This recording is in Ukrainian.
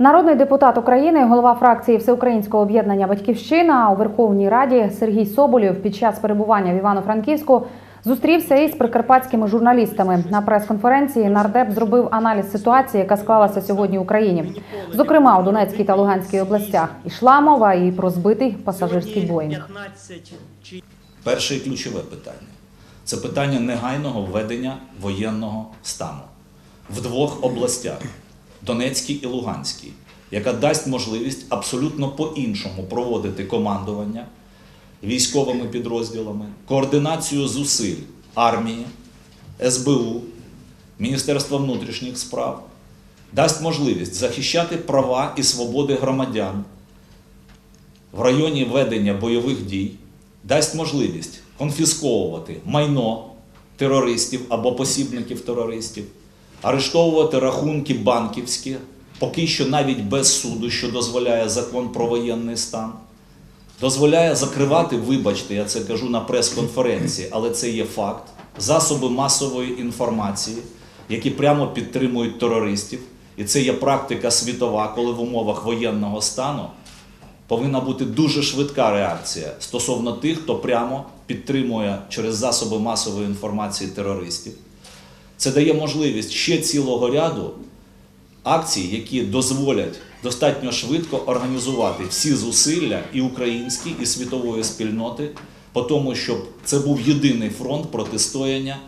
Народний депутат України, голова фракції Всеукраїнського об'єднання Батьківщина у Верховній Раді Сергій Соболєв під час перебування в Івано-Франківську зустрівся із прикарпатськими журналістами. На прес-конференції нардеп зробив аналіз ситуації, яка склалася сьогодні в Україні. Зокрема, у Донецькій та Луганській областях ішла мова і про збитий пасажирський боїнг. 15 Перше і ключове питання це питання негайного введення воєнного стану в двох областях Донецькій і Луганській, яка дасть можливість абсолютно по-іншому проводити командування військовими підрозділами, координацію зусиль армії, СБУ, Міністерства внутрішніх справ, дасть можливість захищати права і свободи громадян в районі ведення бойових дій дасть можливість конфісковувати майно терористів або посібників терористів, арештовувати рахунки банківські, поки що навіть без суду, що дозволяє закон про воєнний стан, дозволяє закривати, вибачте, я це кажу на прес-конференції, але це є факт, засоби масової інформації, які прямо підтримують терористів. І це є практика світова, коли в умовах воєнного стану повинна бути дуже швидка реакція стосовно тих, хто прямо підтримує через засоби масової інформації терористів. Це дає можливість ще цілого ряду акцій, які дозволять достатньо швидко організувати всі зусилля і українські, і світової спільноти, по тому, щоб це був єдиний фронт протистояння